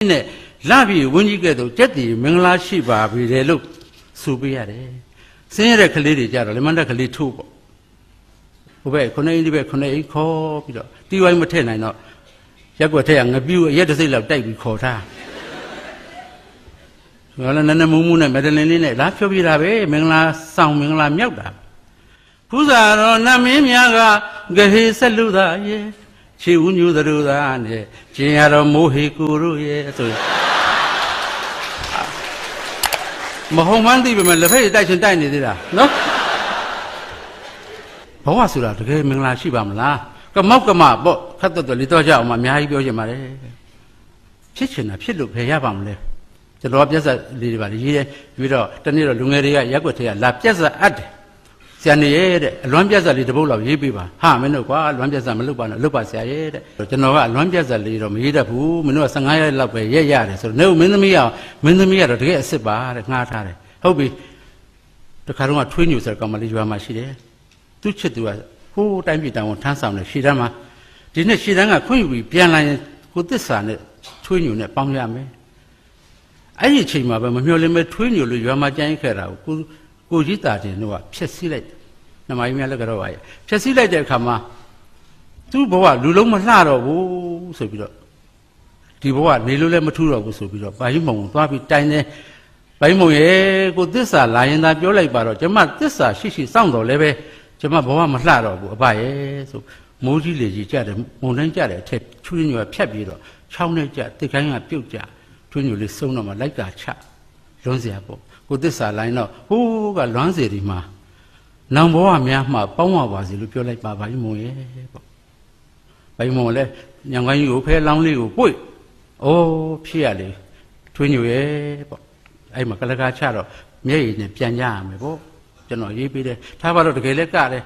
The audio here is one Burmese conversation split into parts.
နဲ့လပြီဝင်းကြီးကဲ့သို့ကြက်တီမင်္ဂလာရှိပါပြီလေလို့ဆိုပေးရတယ်ဆင်းရဲတဲ့ကလေးတွေကြတော့လက်မန်းတက်ကလေးထိုးပေါ့ဟိုဘက်ခုနှစ်အိမ်ဒီဘက်ခုနှစ်အိမ်ခေါ်ပြီးတော့တီဝိုင်းမထည့်နိုင်တော့ရက်ွက်ထက်ကငပြူအရက်တစ်စိတ်လောက်တိုက်ပြီးခေါ်ထားငါလည်းနည်းနည်းမူးမူးနဲ့မက်ဒလင်လေးနဲ့လာဖြောပြတာပဲမင်္ဂလာဆောင်မင်္ဂလာမြောက်တာဖူးစာတော်နတ်မင်းများကဂဟေဆက်လူသားရဲ့ ခြေဦးညူသရူသားနဲ့ကျင်ရတော်မိုးဟေကိုတို့ရဲ့ဆိုရင်မဟုတ်မှန်းသိပေမဲ့လက်ဖက်ရည်တိုက်ချင်တိုက်နေသေးတာနော်ဘဝဆိုတာတကယ်မင်္ဂလာရှိပါမလားကမောက်ကမပေါ့ခတ်တော့တော့လေတော့ကြအောင်မအများကြီးပြောချင်ပါတယ်ဖြစ်ချင်တာဖြစ်လို့ဖယ်ရပါမလဲကျွန်တော်ကပြက်ဆက်လေးတွေပါလေရေးတယ်ပြီးတော့တနေ့တော့လူငယ်တွေကရက်ွက်ထဲကလာပြက်ဆက်အပ်တယ် ဆရာနေရဲ့တဲ့အလွမ်းပြက်ဆက်လေးတစ်ပုတ်လောက်ရေးပေးပါဟာမင်းတို့ကွာအလွမ်းပြက်ဆက်မလုပ်ပါနဲ့လုပ်ပါဆရာရဲ့တဲ့ကျွန်တော်ကအလွမ်းပြက်ဆက်လေးတော့မရေးတတ်ဘူးမင်းတို့က15ရက်လောက်ပဲရက်ရတယ်ဆိုတော့နေမင်းသမီးကမင်းသမီးကတော့တကယ်အစ်စ်ပါတဲ့ငှားထားတယ်ဟုတ်ပြီတခါတော့ကထွေးညူဆိုတဲ့ကောင်မလေးရွာမှာရှိတယ်သူ့ချစ်သူကဟိုးတိုင်းပြည်တောင်ထမ်းဆောင်တယ်ရှီတန်းမှာဒီနေ့ရှီတန်းကခွင့်ယူပြီးပြန်လာရင်ကိုသစ္စာနဲ့ထွေးညူနဲ့ပေါင်းရမယ်အဲ့ဒီအချိန်မှာပဲမမျှော်လင့်မဲ့ထွေးညူလို့ရွာမှာကြိုင်းခဲ့တာကို ကိုကိုကြီးတာတင်တို့ကဖျက်ဆီးလိုက်နမကြီးများလည်းကတော့ပါရဲ့ဖျက်ဆီးလိုက်တဲ့အခါမှာသူ့ဘဝလူလုံးမလှတော့ဘူးဆိုပြီးတော့ဒီဘဝနေလို့လည်းမထူတော့ဘူးဆိုပြီးတော့ဘာကြီးမုံသွားပြီးတိုင်တယ်ဘာကြီးမုံရဲ့ကိုသစ္စာလာရင်သာပြောလိုက်ပါတော့ကျမသစ္စာရှိရှိစောင့်တော်လည်းပဲကျမဘဝမလှတော့ဘူးအဘရဲ့ဆိုမိုးကြီးလေကြီးကြတယ်မုံတိုင်းကြတယ်အထက်ချွေးညွယ်ဖြတ်ပြီးတော့ချောင်းနဲ့ကြတစ်ခိုင်းကပြုတ်ကြထွေးညွယ်လေးစုံတော့မှလိုက်တာချလွန်းเสียပေါ့ ကိုသစ္စာလိုင်းတော့ဟိုးကလွမ်းစီဒီမှာနောင်ဘဝများမှပေါင်းပါပါစေလို့ပြောလိုက်ပါဘာကြီးမုံရဲ့ပေါ့ဘာကြီးမုံလည်းညောင်ကိုင်းကြီးကိုဖဲလောင်းလေးကိုပွိတ်အိုးဖြစ်ရလေထွေးညွယ်ရဲ့ပေါ့အဲ့မှာကလကားချတော့မျက်ရည်နဲ့ပြန်ကြရမယ်ပေါ့ကျွန်တော်ရေးပေးတယ်ထားပါတော့တကယ်လည်းကတယ်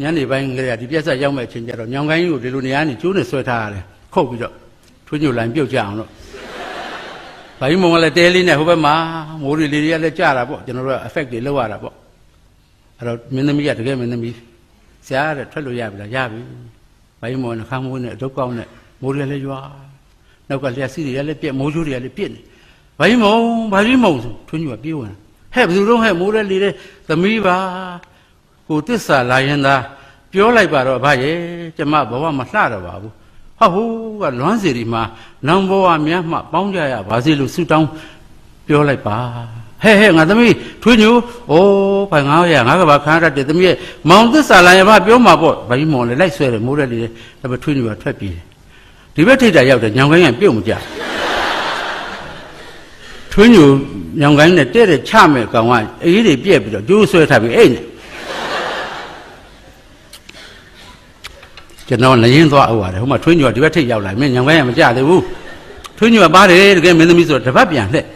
ညနေပိုင်းကလေးကဒီပြက်ဆက်ရောက်မဲ့အချိန်ကျတော့ညောင်ကိုင်းကြီးကိုဒီလိုနေရာနေကျိုးနဲ့ဆွဲထားရတယ်ခုတ်ပြီးတော့ထွေးညွယ်လိုင်းပြုတ်ကြအောင်တော့ ဘာကြီးမုံကလည်းတဲလေးနဲ့ဟိုဘက်မှာမိုးရီလေးတွေကလည်းကြတာပေါ့ကျွန်တော်တို့က effect တွေလောက်ရတာပေါ့အဲ့တော့မင်းသမီးကတကယ်မင်းသမီးဆရာတဲ့ထွက်လို့ရပြီလားရပြီဘာကြီးမုံကနှခမ်းမိုးနဲ့အတုတ်ကောင်းနဲ့မိုးရီလည်းရွာနောက်ကလျှက်စီးတွေကလည်းပြက်မိုးချိုးတွေကလည်းပြက်နေဘာကြီးမုံဘာကြီးမုံဆိုထွေးညွယ်ပြေးဝင်ဟဲ့ဘယ်သူတော့ဟဲ့မိုးရဲလေးတဲ့သမီးပါကိုတစ္ဆာလာရင်သာပြောလိုက်ပါတော့ဗါရဲ့ကျမဘဝမလှတော့ပါဘူး ဟာဟိုးကလွမ်းစီဒီမှာနောင်ဘဝများမှပေါင်းကြရပါစေလို့ဆုတောင်းပြောလိုက်ပါဟဲ့ဟဲ့ငါသမီးထွေးညူအိုးဖိုင်900ငါကဘာခန်းရတဲ့သမီးရဲ့မောင်သစ္စာလာရင်ဗပြောမှာပေါ့ဘာကြီးမောင်လည်းလိုက်ဆွဲတယ်မိုးရဲလေးတဲ့ဒါပေမဲ့ထွေးညူကထွက်ပြေးတယ်ဒီဘက်ထိတ်တာရောက်တယ်ညောင်ကိုင်းကပြုတ်မကြထွေးညူညောင်ကိုင်းနဲ့တဲ့တဲ့ချမဲ့ကောင်ကအေးတွေပြက်ပြီးတော့ကျိုးဆွဲထားပြီးအိတ်နေ ကျွန်တော်လည်းရင်သွားအောင်ရတယ်ဟိုမှာထွေးညူကဒီဘက်ထိတ်ရောက်လာမင်းညောင်ကိုင်းကမကြသေးဘူးထွေးညူကပါတယ်တကယ်မင်းသမီးဆိုတော့တပတ်ပြန်လှက်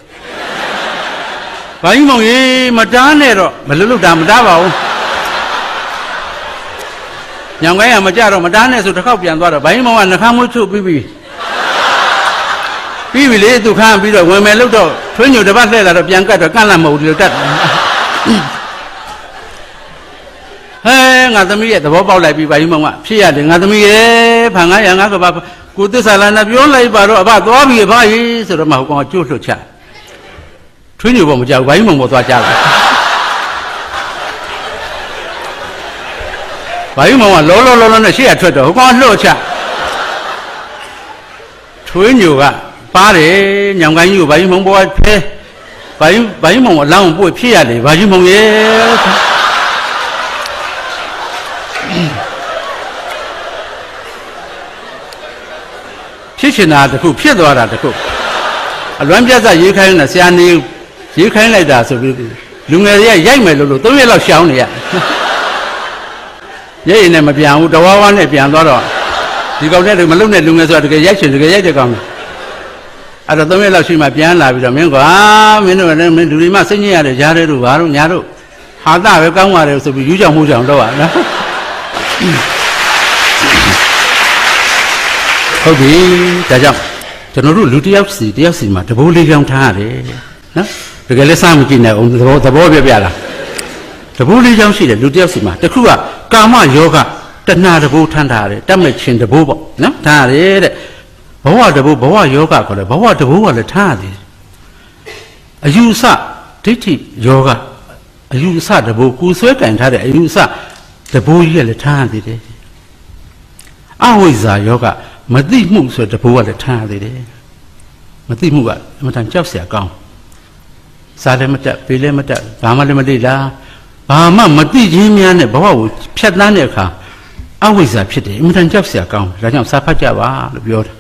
ဘာကြီးမောင်ရေမတားနဲ့တော့မလွတ်လွတ်တာမတားပါဘူးညောင်ကိုင်းကမကြတော့မတားနဲ့ဆိုတစ်ခေါက်ပြန်သွားတော့ဘာကြီးမောင်ကနှခမ်းမွေးချုပ်ပြီးပြီပြီးပြီလေသူခမ်းပြီးတော့ဝင်မယ်လို့တော့ထွေးညိုတစ်ပတ်လှည့်လာတော့ပြန်ကတ်တော့ကန့်လန့်မဟုတ်ဘူးလို့တတ်တယ် ဟဲငါသမီးရဲ့သဘောပေါက်လိုက်ပြီဘာကြီးမောင်ကဖြစ်ရတယ်ငါသမီးရဲ့ဖန်900ငါကဘာကိုသစ္စာလာနဲ့ပြောလိုက်ပါတော့အဘသွားပြီဘာကြီးဆိုတော့မဟုတ်ကောင်ကျိုးလွတ်ချထွေးညိုပေါ်မကြောက်ဘာကြီးမောင်ပေါ်သွားကြလားဘာကြီးမောင်ကလောလောလောလောနဲ့ရှေ့ရထွက်တော့ဟိုကောင်လှုပ်ချထွေးညိုကပါတယ်ညောင်ကိုင်းကြီးကိုဘာကြီးမုံပေါ်ဖဲဘာကြီးဘာကြီးမုံအလောင်းပွေဖြစ်ရလေဘာကြီးမုံရဲ့ ဖြစ်ချင်တာတခုဖြစ်သွားတာတခုအလွမ်းပြတ်စရေးခိုင်းနေတာဆရာနေရေးခိုင်းလိုက်တာဆိုပြီးလူငယ်တွေကရိုက်မယ်လို့လို့၃ရက်လောက်ရှောင်းနေရရဲရင်နဲ့မပြန်ဘူးတဝါဝါနဲ့ပြန်သွားတော့ဒီကောင်တဲ့မလုံတဲ့လူငယ်ဆိုတာတကယ်ရိုက်ချင်တကယ်ရိုက်တဲ့ကောင်အဲ့တော့သုံးရက်လောက်ရှိမှပြန်လာပြီးတော့မင်းကွာမင်းတို့လည်းမင်းလူတွေမှစိတ်ညစ်ရတယ်ရားတဲ့တို့ဘာတို့ညာတို့ဟာတာပဲကောင်းပါတယ်ဆိုပြီးယူကြောင်မှုကြောင်တော့อ่ะနော် ဟုတ်ပြီဒါကြောင့်ကျွန်တော်တို့လူတစ်ယောက်စီတစ်ယောက်စီမှာတဘိုးလေးကြောင်ထားရတယ်နော်တကယ်လည်းစမကြည့်နဲ့အောင်သဘောသဘောပြပြလားတဘိုးလေးကြောင်ရှိတယ်လူတစ်ယောက်စီမှာတခုကကာမယောဂတဏှာတဘိုးထမ်းထားရတယ်တတ်မဲ့ခြင်းတဘိုးပေါ့နော်ထားရတယ်တဲ့ဘဝတဘုဘဝယောဂခေါ်တယ်ဘဝတဘုကလည်းထားရသေးတယ်အယူဆဒိဋ္ဌိယောဂအယူဆတဘုကိုယ်ဆွဲကင်ထားတဲ့အယူဆတဘုကြီးကလည်းထားရသေးတယ်အဝိဇ္ဇာယောဂ မသိမှုဆိုတဲ့ဘိုးကလည်းထားသေးတယ်မသိမှုကအမှန်တန်ကြောက်စရာကောင်းစားလည်းမတက်ပေးလည်းမတက်ဘာမှလည်းမသိလားဘာမှမသိခြင်းများနဲ့ဘဝကိုဖြတ်သန်းတဲ့အခါအဝိဇ္ဇာဖြစ်တယ်အမှန်တန်ကြောက်စရာကောင်းဒါကြောင့်စာဖတ်ကြပါလို့ပြောတာ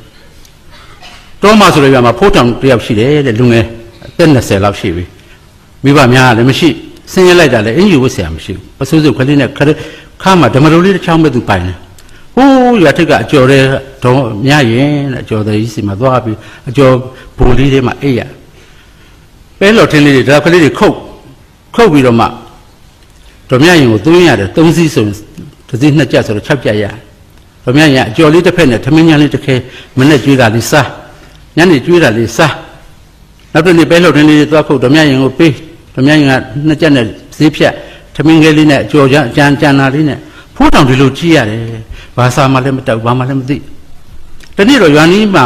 တောမှာဆိုတဲ့ပြမှာဖိုးတောင်တယောက်ရှိတယ်တဲ့လူငယ်အသက်20လောက်ရှိပြီမိဘများလည်းမရှိဆင်းရဲလိုက်တာလည်းအင်ယူဝတ်စရာမရှိဘူးပစိုးစုပ်ကလေးနဲ့ခါမှဓမ္မတော်လေးတစ်ချောင်းပဲသူပိုင်တယ် ဟိုးရွာထက်ကအကျော်တဲ့တော့မြရင်တဲ့အကျော်တဲ့ကြီးစီမှာသွားပြီးအကျော်ဘူလေးတွေမှာအိပ်ရပဲလော်ထင်းလေးတွေဒါခလေးတွေခုတ်ခုတ်ပြီးတော့မှတော်မြရင်ကိုသွင်းရတယ်သုံးစီးဆိုတစ်စီးနှစ်ကြက်ဆိုတော့6ကြက်ရတယ်တော်မြရင်အကျော်လေးတစ်ဖက်နဲ့ထမင်းညံလေးတစ်ခဲမနဲ့ကျွေးတာလေးစားညနေကျွေးတာလေးစားနောက်တစ်နေ့ပဲလှုပ်ထင်းလေးတွေသွားခုတ်ဓမြရင်ကိုပေးဓမြရင်ကနှစ်ချက်နဲ့ဈေးဖြတ်သမင်းကလေးနဲ့အကျော်ကြအကြံကြံနာလေးနဲ့ ဖိုးတောင်ဒီလိုကြည့်ရတယ်ဘာသာမှလည်းမတောက်ဘာမှလည်းမသိတနေ့တော့ရွာနီးမှာ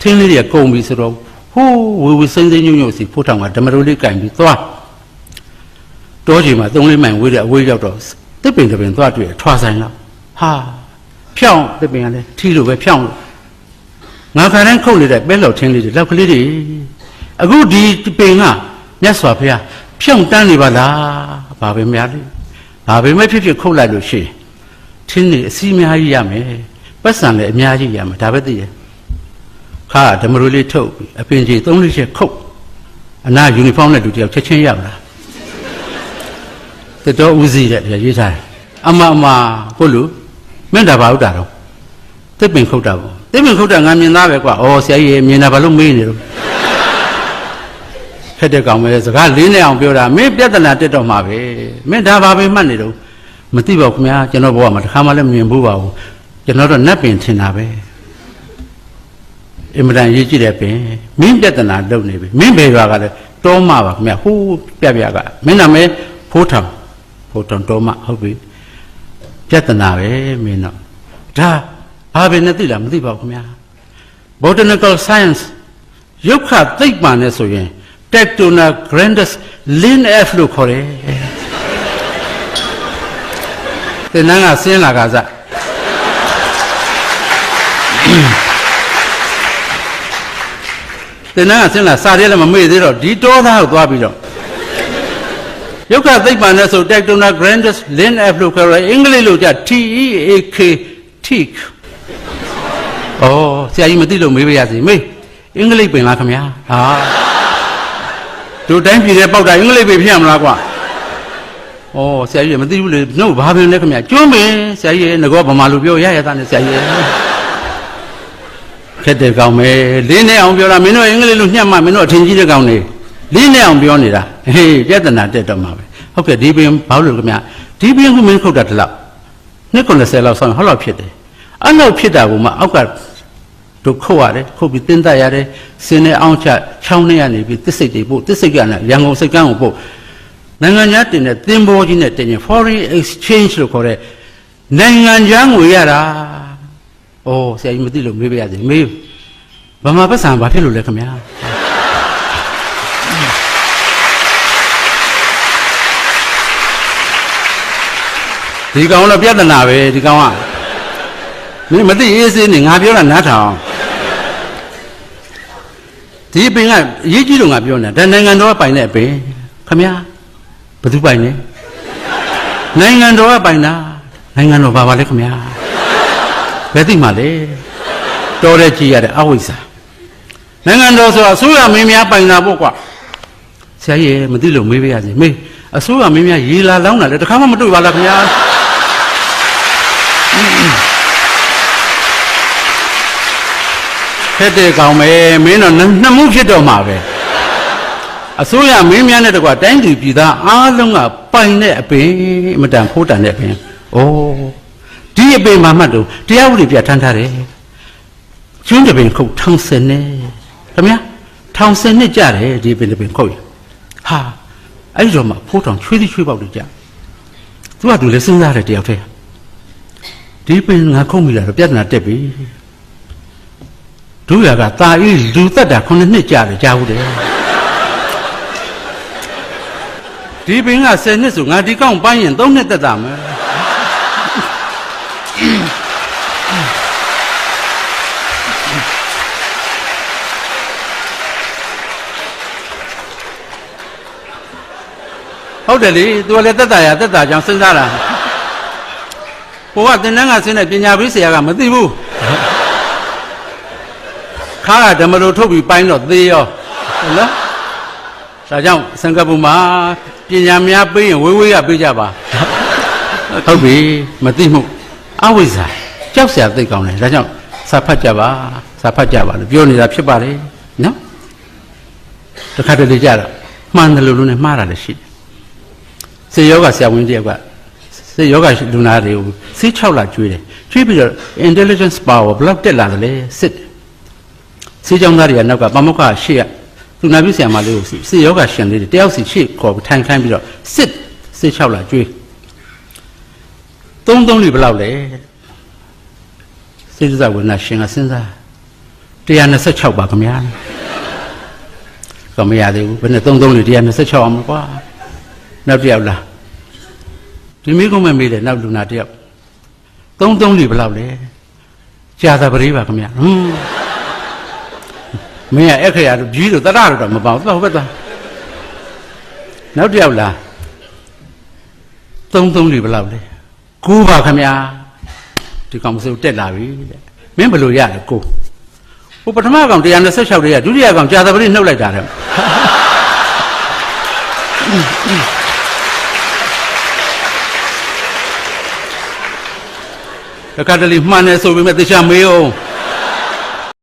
ထင်းလေးတွေကကုန်ပြီဆိုတော့ဟိုးဝေဝေစိမ့်စိမ့်ညွန့်ညွန့်စီဖိုးတောင်ကဓမ္မရိုးလေးကင်ပြီးသွားတောကြီးမှာသုံးလေးမိုင်ဝေးတဲ့အဝေးရောက်တော့တစ်ပင်တစ်ပင်သွားတွေ့ထွာဆိုင်လောက်ဟာဖြောင်းတစ်ပင်ကလည်းထီလိုပဲဖြောင်းလို့ငါခါတိုင်းခုတ်နေတဲ့ပဲလောက်ထင်းလေးတွေလောက်ကလေးတွေအခုဒီပင်ကမြတ်စွာဘုရားဖြုံတန်းနေပါလားဘာပဲများလဲ ဘာပဲမဲ့ဖြစ်ဖြစ်ခုတ်လိုက်လို့ရှိရင်ထင်းနေအစီအများကြီးရမယ်ပတ်စံလည်းအများကြီးရမယ်ဒါပဲသိရခါဓမ္မရိုးလေးထုတ်ပြီးအပင်ကြီးသုံးလေးချက်ခုတ်အနာယူနီဖောင်းနဲ့တူတယောက်ချက်ချင်းရောက်လာတတော်ဦးစီးတဲ့ရေးထားတယ်အမအမကိုလူမင်းဒါဘာဥတာတော့တစ်ပင်ခုတ်တာပေါ့တစ်ပင်ခုတ်တာငါမြင်သားပဲကွာဩဆရာကြီးရေမြင်တာဘာလို့မေးနေတော့ ခက်တဲ့ကောင်ပဲစကားလေးနဲ့အောင်ပြောတာမင်းပြဿနာတက်တော့မှာပဲမင်းဒါဘာပဲမှတ်နေတော့မသိပါဘူးခင်ဗျာကျွန်တော်ဘဝမှာတစ်ခါမှလည်းမမြင်ဘူးပါဘူးကျွန်တော်တော့နတ်ပင်ထင်တာပဲအင်မတန်ရေးကြည့်တဲ့ပင်မင်းပြဿနာလုပ်နေပြီမင်းဘယ်ရွာကလဲတောမပါခင်ဗျာဟိုးပြပြကမင်းနာမည်ဖိုးထောင်ဖိုးထောင်တောမဟုတ်ပြီပြဿနာပဲမင်းတော့ဒါဘာပဲနဲ့သိလားမသိပါဘူးခင်ဗျာ botanical science ရုပ်ခသိပ္ပံနဲ့ဆိုရင် Tectona grandis lin f လို့ခေါ်တယ်သင်္นานကဆင်းလာကစားသင်္นานကဆင်းလာစာရဲလည်းမမေ့သေးတော့ဒီတောသားကိုသွားပြီးတော့ရုပ်ခသိပ္ပံနဲ့ဆို Tectona grandis lin f လို့ခေါ်တယ်အင်္ဂလိပ်လိုကြ T E A K teak ဩဆရာကြီးမသိလို့မေးပါရစေမေးအင်္ဂလိပ်ပင်လားခင်ဗျာဟာ တို့တိုင်းပြည်တဲ့ပေါက်တာအင်္ဂလိပ်ပင်ဖြစ်ရမလားကွာဩဆရာကြီးမသိဘူးလေနှုတ်ဘာပင်လဲခင်ဗျာကျွန်းပင်ဆရာကြီးငကောဗမာလူပြောရရသားနဲ့ဆရာကြီးခက်တဲ့ကောင်ပဲလင်းနေအောင်ပြောတာမင်းတို့အင်္ဂလိပ်လိုညှက်မှမင်းတို့အထင်ကြီးတဲ့ကောင်နေလင်းနေအောင်ပြောနေတာဟေးပြဿနာတက်တော့မှာပဲဟုတ်ကဲ့ဒီပင်ဘာလို့လဲခင်ဗျာဒီပင်ကမင်းခုတ်တာတလောက်နှစ်90လောက်ဆောင်းဟောလောက်ဖြစ်တယ်အဲ့လောက်ဖြစ်တာကမှအောက်က တို့ခုတ်ရတယ်ခုတ်ပြီးတင်းတက်ရတယ်စင်းနဲ့အောင်ချချောင်းနဲ့ကနေပြီးတစ်စိတ်တွေပို့တစ်စိတ်ကလည်းရန်ကုန်စိတ်ကန်းကိုပို့နိုင်ငံခြားတင်တဲ့သင်္ဘောကြီးနဲ့တင်ရင် foreign exchange လို့ခေါ်တဲ့နိုင်ငံခြားငွေရတာ။အိုးဆရာကြီးမသိလို့မေးပါရစေမေးဗမာပတ်စံဘာဖြစ်လို့လဲခင်ဗျာ။ဒီကောင်တော့ပြဿနာပဲဒီကောင်ကမင်းမသိရေးစင်းနေငါပြောတာနားထောင် ဒီပင်ကအရေးကြီးလို့ငါပြောနေတာဒါနိုင်ငံတော်ကပိုင်တဲ့အပင်ခမညာဘယ်သူပိုင်လဲနိုင်ငံတော်ကပိုင်တာနိုင်ငံတော်ဘာပါလဲခမညာဘယ်သိမှလဲတော်တဲ့ကြည်ရတဲ့အဝိဇ္ဇာနိုင်ငံတော်ဆိုတာအစိုးရမင်းများပိုင်တာပေါ့ကွာဆရာကြီးမသိလို့မေးပါရစေမေးအစိုးရမင်းများရေလာလောင်းတာလေတခါမှမတွေ့ပါလားခင်ဗျာ ခက်တဲ့ကောင်ပဲမင်းတော့နှစ်မှုဖြစ်တော့မှာပဲအစိုးရမင်းများနဲ့တကွာတိုင်းသူပြည်သားအားလုံးကပိုင်တဲ့အပင်အမတန်ဖိုးတန်တဲ့အပင်အိုးဒီအပင်မှာမှတ်တော့တရားဥပဒေပြဋ္ဌာန်းထားတယ်ကျွန်းတပင်ခုတ်ထောင်စင်နဲ့ခင်ဗျာထောင်စင်နဲ့ကြတယ်ဒီပင်တပင်ခုတ်ရဟာအဲ့ဒီတော့မှဖိုးထောင်ချွေးသီးချွေးပေါက်တွေကြသူကသူလည်းစဉ်းစားတယ်တယောက်တည်းဒီပင်ငါခုတ်မိလာတော့ပြဿနာတက်ပြီ ဒုရကตาဤလူသက်တာ9နှစ်ကြာတယ်ကြားဘူးတယ်ဒီပင်က10နှစ်ဆိုငါဒီကောင်ပိုင်းရင်3နှစ်သက်တာမယ်ဟုတ်တယ်လေသူကလည်းသက်တာရသက်တာကြောင့်စဉ်းစားတာဟိုကသင်တန်းကဆင်းတဲ့ပညာပေးဆရာကမသိဘူး ခါကဓမ္မလိုထုတ်ပြီးပိုင်းတော့သေးရောဟုတ်လားဒါကြောင့်စံကပူမှာပညာများပေးရင်ဝေးဝေးကပေးကြပါဟုတ်ပြီမသိမှုအဝိဇ္ဇာကြောက်စရာသိကောင်းတယ်ဒါကြောင့်စာဖတ်ကြပါစာဖတ်ကြပါလို့ပြောနေတာဖြစ်ပါလေနော်တခါတလေကြတော့မှန်တယ်လို့လို့နဲ့မှားတာလည်းရှိတယ်စေယောဂဆရာဝန်တယောက်ကစေယောဂလူနာတွေကိုစေး6လကျွေးတယ်ကျွေးပြီးတော့ intelligence power ဘယ်လောက်တက်လာတယ်လဲစစ်တယ် စေးကြောင်းသားတွေကနောက်ကပမုခရှေ့ကသူနာပြုဆရာမလေးကိုစေယောဂရှင်လေးတွေတယောက်စီရှေ့ခေါ်ပြီးထိုင်ခိုင်းပြီးတော့စစ်စေး6လကျွေးသုံးသုံးလေးဘယ်လောက်လဲစေးစဝေနာရှင်ကစဉ်းစား126ပါခင်ဗျာကမရသေးဘူးဘယ်နဲ့သုံးသုံးလေး126အောင်မကွာနောက်တစ်ယောက်လားဒီမိကုံးမဲ့မေးတယ်နောက်လူနာတစ်ယောက်သုံးသုံးလေးဘယ်လောက်လဲကြာသာပရိပါခင်ဗျာဟွန်း မင်းကအခရာတို့ကြီးတို့တရတို့တော့မပေါဘူးသွားဟုတ်ပဲသွားနောက်တစ်ယောက်လားသုံးသုံးလေးဘယ်လောက်လဲကိုးပါခင်ဗျာဒီကောင်မစိုးတက်လာပြီတဲ့မင်းဘယ်လိုရလဲကိုဟိုပထမကောင်126လေးကဒုတိယကောင်ကြာသပတိနှုတ်လိုက်တာတဲ့တခါတလေမှန်တယ်ဆိုပေမဲ့တခြားမေးအောင်